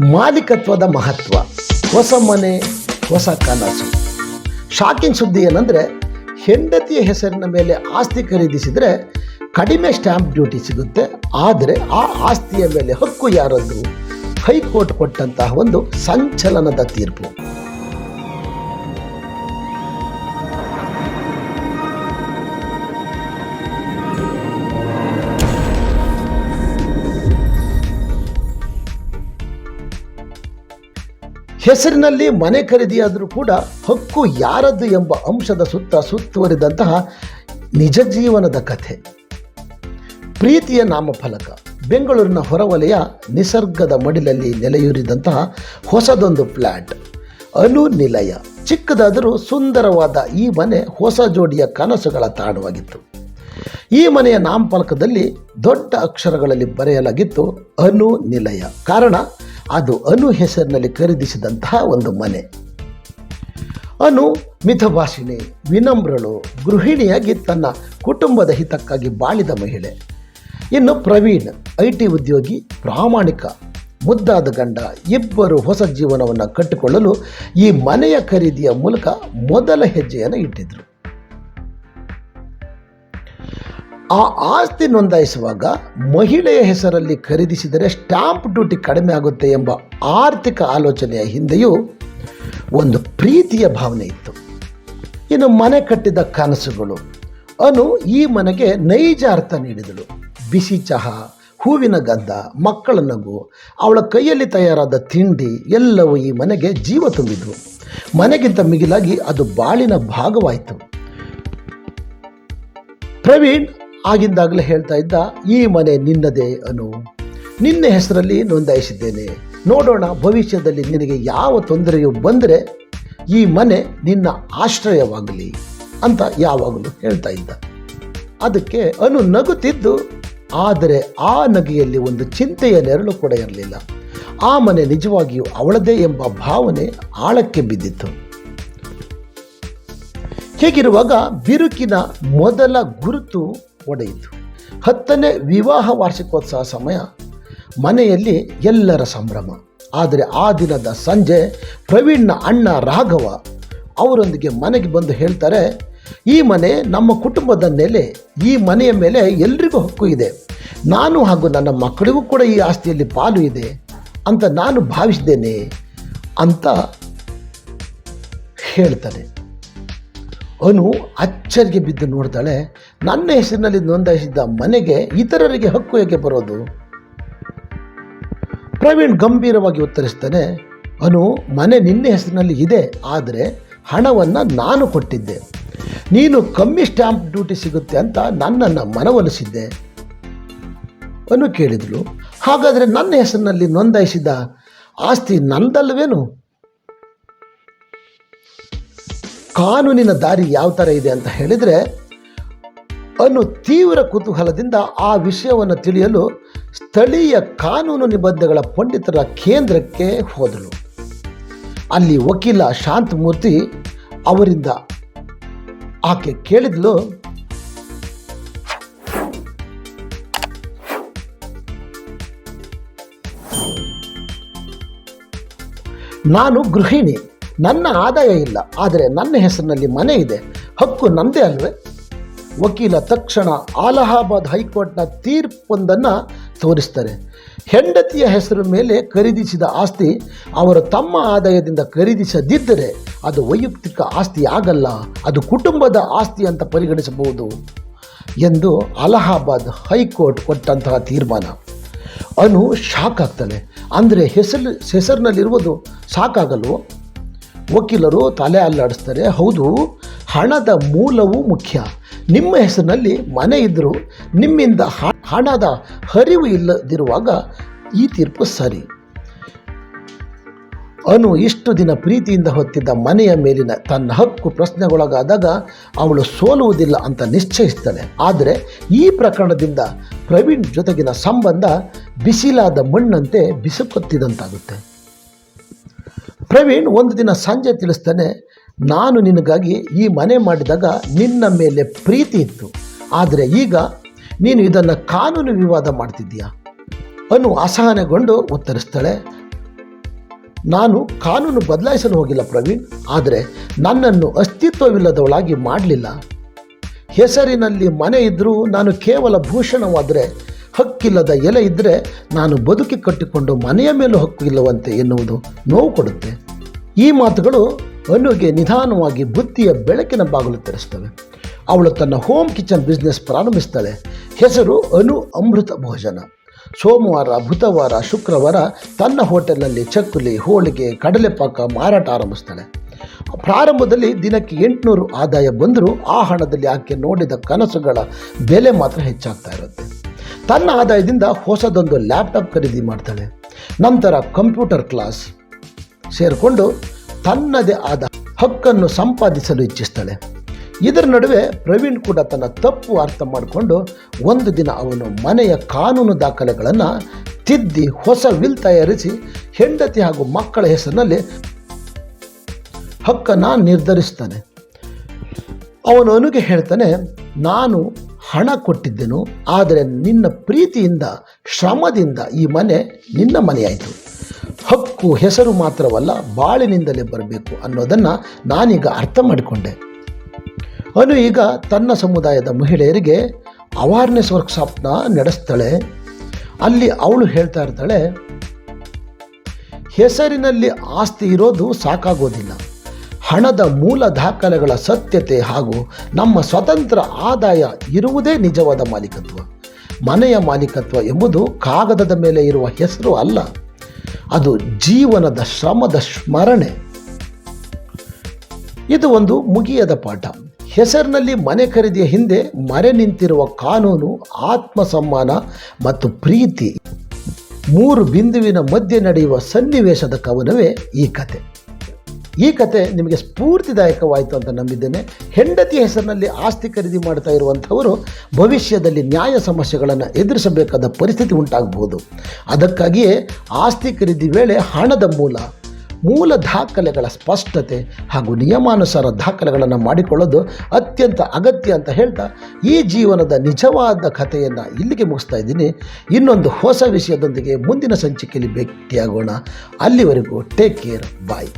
ಮಾಲೀಕತ್ವದ ಮಹತ್ವ, ಹೊಸ ಮನೆ, ಹೊಸ ಕನಸು. ಶಾಕಿಂಗ್ ಸುದ್ದಿ ಏನಂದರೆ, ಹೆಂಡತಿಯ ಹೆಸರಿನ ಮೇಲೆ ಆಸ್ತಿ ಖರೀದಿಸಿದರೆ ಕಡಿಮೆ ಸ್ಟ್ಯಾಂಪ್ ಡ್ಯೂಟಿ ಸಿಗುತ್ತೆ. ಆದರೆ ಆ ಆಸ್ತಿಯ ಮೇಲೆ ಹಕ್ಕು ಯಾರದ್ದು? ಹೈಕೋರ್ಟ್ ಕೊಟ್ಟಂತಹ ಒಂದು ಸಂಚಲನದ ತೀರ್ಪು. ಹೆಸರಿನಲ್ಲಿ ಮನೆ ಖರೀದಿಯಾದರೂ ಕೂಡ ಹಕ್ಕು ಯಾರದ್ದು ಎಂಬ ಅಂಶದ ಸುತ್ತ ಸುತ್ತುವರಿದಂತಹ ನಿಜ ಜೀವನದ ಕಥೆ. ಪ್ರೀತಿಯ ನಾಮಫಲಕ. ಬೆಂಗಳೂರಿನ ಹೊರವಲಯ ನಿಸರ್ಗದ ಮಡಿಲಲ್ಲಿ ನೆಲೆಯೂರಿದಂತಹ ಹೊಸದೊಂದು ಫ್ಲ್ಯಾಟ್ ಅನು ನಿಲಯ ಚಿಕ್ಕದಾದರೂ ಸುಂದರವಾದ ಈ ಮನೆ ಹೊಸ ಜೋಡಿಯ ಕನಸುಗಳ ತಾಣವಾಗಿತ್ತು. ಈ ಮನೆಯ ನಾಮಫಲಕದಲ್ಲಿ ದೊಡ್ಡ ಅಕ್ಷರಗಳಲ್ಲಿ ಬರೆಯಲಾಗಿತ್ತು ಅನು ನಿಲಯ ಕಾರಣ ಅದು ಅನು ಹೆಸರಿನಲ್ಲಿ ಖರೀದಿಸಿದಂತಹ ಒಂದು ಮನೆ. ಅನು ಮಿತಭಾಷಿಣಿ ವಿನಮ್ರಳು, ಗೃಹಿಣಿಯಾಗಿ ತನ್ನ ಕುಟುಂಬದ ಹಿತಕ್ಕಾಗಿ ಬಾಳಿದ ಮಹಿಳೆ. ಇನ್ನು ಪ್ರವೀಣ್, ಐ ಟಿ ಉದ್ಯೋಗಿ, ಪ್ರಾಮಾಣಿಕ, ಮುದ್ದಾದ ಗಂಡ, ಇಬ್ಬರು ಹೊಸ ಜೀವನವನ್ನು ಕಟ್ಟಿಕೊಳ್ಳಲು ಈ ಮನೆಯ ಖರೀದಿಯ ಮೂಲಕ ಮೊದಲ ಹೆಜ್ಜೆಯನ್ನು ಇಟ್ಟಿದ್ರು. ಆ ಆಸ್ತಿ ನೋಂದಾಯಿಸುವಾಗ ಮಹಿಳೆಯ ಹೆಸರಲ್ಲಿ ಖರೀದಿಸಿದರೆ ಸ್ಟಾಂಪ್ ಡ್ಯೂಟಿ ಕಡಿಮೆ ಆಗುತ್ತೆ ಎಂಬ ಆರ್ಥಿಕ ಆಲೋಚನೆಯ ಹಿಂದೆಯೂ ಒಂದು ಪ್ರೀತಿಯ ಭಾವನೆ ಇತ್ತು. ಇನ್ನು ಮನೆ ಕಟ್ಟಿದ ಕನಸುಗಳು. ಅನು ಈ ಮನೆಗೆ ನೈಜ ಅರ್ಥ ನೀಡಿದಳು. ಬಿಸಿ ಚಹಾ, ಹೂವಿನ ಗಂಧ ಮಕ್ಕಳ ನಗು, ಅವಳ ಕೈಯಲ್ಲಿ ತಯಾರಾದ ತಿಂಡಿ ಎಲ್ಲವೂ ಈ ಮನೆಗೆ ಜೀವ ತುಂಬಿದ್ವು. ಮನೆಗಿಂತ ಮಿಗಿಲಾಗಿ ಅದು ಬಾಳಿನ ಭಾಗವಾಯಿತು. ಪ್ರವೀಣ್ ಆಗಿಂದಾಗಲೇ ಹೇಳ್ತಾ ಇದ್ದ, ಈ ಮನೆ ನಿನ್ನದೇ ಅನು. ನಿನ್ನ ಹೆಸರಲ್ಲಿ ನೋಂದಾಯಿಸಿದ್ದೇನೆ. ನೋಡೋಣ ಭವಿಷ್ಯದಲ್ಲಿ ನಿನಗೆ ಯಾವ ತೊಂದರೆಯು ಬಂದರೆ ಈ ಮನೆ ನಿನ್ನ ಆಶ್ರಯವಾಗಲಿ, ಅಂತ ಯಾವಾಗಲೂ ಹೇಳ್ತಾ ಇದ್ದ. ಅದಕ್ಕೆ ಅನು ನಗುತ್ತಿದ್ದು, ಆದರೆ ಆ ನಗೆಯಲ್ಲಿ ಒಂದು ಚಿಂತೆಯ ನೆರಳು ಕೂಡ ಇರಲಿಲ್ಲ. ಆ ಮನೆ ನಿಜವಾಗಿಯೂ ಅವಳದೇ ಎಂಬ ಭಾವನೆ ಆಳಕ್ಕೆ ಬಿದ್ದಿತ್ತು. ಹೀಗಿರುವಾಗ ಬಿರುಕಿನ ಮೊದಲ ಗುರುತು ಒಡೆಯಿತು. ಹತ್ತನೇ ವಿವಾಹ ವಾರ್ಷಿಕೋತ್ಸವ ಸಮಯ ಮನೆಯಲ್ಲಿ ಎಲ್ಲರ ಸಂಭ್ರಮ. ಆದರೆ ಆ ದಿನದ ಸಂಜೆ ಪ್ರವೀಣ್ನ ಅಣ್ಣ ರಾಘವ ಅವರೊಂದಿಗೆ ಮನೆಗೆ ಬಂದು ಹೇಳ್ತಾರೆ, ಈ ಮನೆ ನಮ್ಮ ಕುಟುಂಬದ ನೆಲೆ, ಈ ಮನೆಯ ಮೇಲೆ ಎಲ್ರಿಗೂ ಹಕ್ಕು ಇದೆ. ನಾನು ಹಾಗೂ ನನ್ನ ಮಕ್ಕಳಿಗೂ ಕೂಡ ಈ ಆಸ್ತಿಯಲ್ಲಿ ಪಾಲು ಇದೆ ಅಂತ ನಾನು ಭಾವಿಸಿದ್ದೇನೆ ಅಂತ ಹೇಳ್ತಾನೆ. ಅನು ಅಚ್ಚರಿಗೆ ಬಿದ್ದು ನೋಡ್ತಾಳೆ ನನ್ನ ಹೆಸರಿನಲ್ಲಿ ನೋಂದಾಯಿಸಿದ್ದ ಮನೆಗೆ ಇತರರಿಗೆ ಹಕ್ಕು ಏಕೆ ಬರೋದು? ಪ್ರವೀಣ್ ಗಂಭೀರವಾಗಿ ಉತ್ತರಿಸ್ತಾನೆ, ಅನು, ಮನೆ ನಿನ್ನ ಹೆಸರಿನಲ್ಲಿ ಇದೆ, ಆದರೆ ಹಣವನ್ನು ನಾನು ಕೊಟ್ಟಿದ್ದೆ. ನೀನು ಕಮ್ಮಿ ಸ್ಟ್ಯಾಂಪ್ ಡ್ಯೂಟಿ ಸಿಗುತ್ತೆ ಅಂತ ನನ್ನನ್ನು ಮನವೊಲಿಸಿದ್ದೆ. ಅನು ಕೇಳಿದಳು, ಹಾಗಾದರೆ ನನ್ನ ಹೆಸರಿನಲ್ಲಿ ನೋಂದಾಯಿಸಿದ ಆಸ್ತಿ ನಂದಲ್ವೇನು ಕಾನೂನಿನ ದಾರಿ ಯಾವ ಥರ ಇದೆ ಅಂತ ಹೇಳಿದರೆ ಅನ್ನು ತೀವ್ರ ಕುತೂಹಲದಿಂದ ಆ ವಿಷಯವನ್ನು ತಿಳಿಯಲು ಸ್ಥಳೀಯ ಕಾನೂನು ನಿಬಂಧಗಳ ಪಂಡಿತರ ಕೇಂದ್ರಕ್ಕೆ ಹೋದಳು. ಅಲ್ಲಿ ವಕೀಲ ಶಾಂತಮೂರ್ತಿ ಅವರಿಂದ ಆಕೆ ಕೇಳಿದ್ಲು, ನಾನು ಗೃಹಿಣಿ. ನನ್ನ ಆದಾಯ ಇಲ್ಲ. ಆದರೆ ನನ್ನ ಹೆಸರಿನಲ್ಲಿ ಮನೆ ಇದೆ. ಹಕ್ಕು ನಮ್ಮದೇ ಅಲ್ವೇ? ವಕೀಲ ತಕ್ಷಣ ಅಲಹಾಬಾದ್ ಹೈಕೋರ್ಟ್ನ ತೀರ್ಪೊಂದನ್ನು ತೋರಿಸ್ತಾರೆ. ಹೆಂಡತಿಯ ಹೆಸರು ಮೇಲೆ ಖರೀದಿಸಿದ ಆಸ್ತಿ ಅವರು ತಮ್ಮ ಆದಾಯದಿಂದ ಖರೀದಿಸದಿದ್ದರೆ ಅದು ವೈಯಕ್ತಿಕ ಆಸ್ತಿ ಆಗಲ್ಲ, ಅದು ಕುಟುಂಬದ ಆಸ್ತಿ ಅಂತ ಪರಿಗಣಿಸಬಹುದು ಎಂದು ಅಲಹಾಬಾದ್ ಹೈಕೋರ್ಟ್ ಕೊಟ್ಟಂತಹ ತೀರ್ಮಾನ. ಅನು ಶಾಕ್ ಆಗ್ತಾನೆ. ಅಂದರೆ ಹೆಸರು ಹೆಸರಿನಲ್ಲಿರುವುದು ಸಾಕಾಗಲ್ವೋ? ವಕೀಲರು ತಲೆ ಅಲ್ಲಾಡಿಸ್ತಾರೆ. ಹೌದು, ಹಣದ ಮೂಲವೂ ಮುಖ್ಯ. ನಿಮ್ಮ ಹೆಸರಿನಲ್ಲಿ ಮನೆ ಇದ್ದರೂ ನಿಮ್ಮಿಂದ ಹಣದ ಹರಿವು ಇಲ್ಲದಿರುವಾಗ ಈ ತೀರ್ಪು ಸರಿ. ಅನು ಇಷ್ಟು ದಿನ ಪ್ರೀತಿಯಿಂದ ಹೊತ್ತಿದ್ದ ಮನೆಯ ಮೇಲಿನ ತನ್ನ ಹಕ್ಕು ಪ್ರಶ್ನೆಗೊಳಗಾದಾಗ ಅವಳು ಸೋಲುವುದಿಲ್ಲ ಅಂತ ನಿಶ್ಚಯಿಸ್ತಾನೆ. ಆದರೆ ಈ ಪ್ರಕರಣದಿಂದ ಪ್ರವೀಣ್ ಜೊತೆಗಿನ ಸಂಬಂಧ ಬಿಸಿಲಾದ ಮಣ್ಣಂತೆ ಬಿಸುಕೊತ್ತಿದಂತಾಗುತ್ತೆ. ಪ್ರವೀಣ್ ಒಂದು ದಿನ ಸಂಜೆ ತಿಳಿಸ್ತಾನೆ ನಾನು ನಿನಗಾಗಿ ಈ ಮನೆ ಮಾಡಿದಾಗ ನಿನ್ನ ಮೇಲೆ ಪ್ರೀತಿ ಇತ್ತು. ಆದರೆ ಈಗ ನೀನು ಇದನ್ನು ಕಾನೂನು ವಿವಾದ ಮಾಡ್ತಿದ್ದೀಯಾ? ಅನ್ನು ಅಸಹನೆಗೊಂಡು ಉತ್ತರಿಸ್ತಾಳೆ. ನಾನು ಕಾನೂನು ಬದಲಾಯಿಸಲು ಹೋಗಿಲ್ಲ ಪ್ರವೀಣ್, ಆದರೆ ನನ್ನನ್ನು ಅಸ್ತಿತ್ವವಿಲ್ಲದವಳಾಗಿ ಮಾಡಲಿಲ್ಲ. ಹೆಸರಿನಲ್ಲಿ ಮನೆ ಇದ್ದರೂ ನಾನು ಕೇವಲ ಭೂಷಣವಾದರೆ, ಹಕ್ಕಿಲ್ಲದ ಎಲೆ ಇದ್ದರೆ ನಾನು ಬದುಕಿ ಕಟ್ಟಿಕೊಂಡು ಮನೆಯ ಮೇಲೂ ಹಕ್ಕು ಇಲ್ಲವಂತೆ ಎನ್ನುವುದು ನೋವು ಕೊಡುತ್ತೆ. ಈ ಮಾತುಗಳು ಅನುಗೆ ನಿಧಾನವಾಗಿ ಬುತ್ತಿಯ ಬೆಳಕಿನ ಬಾಗಿಲು ತೆರೆಸ್ತವೆ. ಅವಳು ತನ್ನ ಹೋಮ್ ಕಿಚನ್ ಬಿಸ್ನೆಸ್ ಪ್ರಾರಂಭಿಸ್ತಾಳೆ. ಹೆಸರು ಅನು ಅಮೃತ ಭೋಜನ. ಸೋಮವಾರ, ಬುಧವಾರ, ಶುಕ್ರವಾರ ತನ್ನ ಹೋಟೆಲ್ನಲ್ಲಿ ಚಕ್ಕುಲಿ, ಹೋಳಿಗೆ, ಕಡಲೆಪಾಕ ಮಾರಾಟ ಆರಂಭಿಸ್ತಾಳೆ. ಪ್ರಾರಂಭದಲ್ಲಿ ದಿನಕ್ಕೆ ಎಂಟುನೂರು ಆದಾಯ ಬಂದರೂ ಆ ಹಣದಲ್ಲಿ ಆಕೆ ನೋಡಿದ ಕನಸುಗಳ ಬೆಲೆ ಮಾತ್ರ ಹೆಚ್ಚಾಗ್ತಾ ಇರುತ್ತೆ. ತನ್ನ ಆದಾಯದಿಂದ ಹೊಸದೊಂದು ಲ್ಯಾಪ್ಟಾಪ್ ಖರೀದಿ ಮಾಡ್ತಾಳೆ. ನಂತರ ಕಂಪ್ಯೂಟರ್ ಕ್ಲಾಸ್ ಸೇರಿಕೊಂಡು ತನ್ನದೇ ಆದ ಹಕ್ಕನ್ನು ಸಂಪಾದಿಸಲು ಇಚ್ಛಿಸ್ತಾಳೆ. ಇದರ ನಡುವೆ ಪ್ರವೀಣ್ ಕೂಡ ತನ್ನ ತಪ್ಪು ಅರ್ಥ ಮಾಡಿಕೊಂಡು ಒಂದು ದಿನ ಅವನು ಮನೆಯ ಕಾನೂನು ದಾಖಲೆಗಳನ್ನು ತಿದ್ದಿ ಹೊಸ ವಿಲ್ ತಯಾರಿಸಿ ಹೆಂಡತಿ ಹಾಗೂ ಮಕ್ಕಳ ಹೆಸರಿನಲ್ಲಿ ಹಕ್ಕನ್ನು ನಿರ್ಧರಿಸ್ತಾನೆ. ಅವನು ಅನುಗೆ ಹೇಳ್ತಾನೆ, ನಾನು ಹಣ ಕೊಟ್ಟಿದ್ದೆನು, ಆದರೆ ನಿನ್ನ ಪ್ರೀತಿಯಿಂದ ಶ್ರಮದಿಂದ ಈ ಮನೆ ನಿನ್ನ ಮನೆಯಾಯಿತು. ಹಕ್ಕು ಹೆಸರು ಮಾತ್ರವಲ್ಲ ಬಾಳಿನಿಂದಲೇ ಬರಬೇಕು ಅನ್ನೋದನ್ನು ನಾನೀಗ ಅರ್ಥ ಮಾಡಿಕೊಂಡೆ. ಅನು ಈಗ ತನ್ನ ಸಮುದಾಯದ ಮಹಿಳೆಯರಿಗೆ ಅವಾರ್ನೆಸ್ ವರ್ಕ್ಶಾಪ್ನ ನಡೆಸ್ತಾಳೆ. ಅಲ್ಲಿ ಅವಳು ಹೇಳ್ತಾ ಇರ್ತಾಳೆ, ಹೆಸರಿನಲ್ಲಿ ಆಸ್ತಿ ಇರೋದು ಸಾಕಾಗೋದಿಲ್ಲ. ಹಣದ ಮೂಲ ದಾಖಲೆಗಳ ಸತ್ಯತೆ ಹಾಗೂ ನಮ್ಮ ಸ್ವತಂತ್ರ ಆದಾಯ ಇರುವುದೇ ನಿಜವಾದ ಮಾಲೀಕತ್ವ. ಮನೆಯ ಮಾಲೀಕತ್ವ ಎಂಬುದು ಕಾಗದದ ಮೇಲೆ ಇರುವ ಹೆಸರು ಅಲ್ಲ. ಅದು ಜೀವನದ ಶ್ರಮದ ಸ್ಮರಣೆ. ಇದು ಒಂದು ಮುಗಿಯದ ಪಾಠ. ಹೆಸರಿನಲ್ಲಿ ಮನೆ ಖರೀದಿಯ ಹಿಂದೆ ಮರೆ ನಿಂತಿರುವ ಕಾನೂನು ಆತ್ಮ ಸಮ್ಮಾನ ಮತ್ತು ಪ್ರೀತಿ. ಮೂರು ಬಿಂದುವಿನ ಮಧ್ಯೆ ನಡೆಯುವ ಸನ್ನಿವೇಶದ ಕವನವೇ ಈ ಕತೆ. ಈ ಕತೆ ನಿಮಗೆ ಸ್ಫೂರ್ತಿದಾಯಕವಾಯಿತು ಅಂತ ನಂಬಿದ್ದೇನೆ. ಹೆಂಡತಿ ಹೆಸರಿನಲ್ಲಿ ಆಸ್ತಿ ಖರೀದಿ ಮಾಡ್ತಾ ಇರುವಂಥವರು ಭವಿಷ್ಯದಲ್ಲಿ ನ್ಯಾಯ ಸಮಸ್ಯೆಗಳನ್ನು ಎದುರಿಸಬೇಕಾದ ಪರಿಸ್ಥಿತಿ ಉಂಟಾಗಬಹುದು. ಅದಕ್ಕಾಗಿಯೇ ಆಸ್ತಿ ಖರೀದಿ ವೇಳೆ ಹಣದ ಮೂಲ ಮೂಲ ದಾಖಲೆಗಳ ಸ್ಪಷ್ಟತೆ ಹಾಗೂ ನಿಯಮಾನುಸಾರ ದಾಖಲೆಗಳನ್ನು ಮಾಡಿಕೊಳ್ಳೋದು ಅತ್ಯಂತ ಅಗತ್ಯ ಅಂತ ಹೇಳ್ತಾ ಈ ಜೀವನದ ನಿಜವಾದ ಕಥೆಯನ್ನು ಇಲ್ಲಿಗೆ ಮುಗಿಸ್ತಾ ಇದ್ದೀನಿ. ಇನ್ನೊಂದು ಹೊಸ ವಿಷಯದೊಂದಿಗೆ ಮುಂದಿನ ಸಂಚಿಕೆಯಲ್ಲಿ ಭೇಟಿಯಾಗೋಣ. ಅಲ್ಲಿವರೆಗೂ ಟೇಕ್ ಕೇರ್ ಬಾಯ್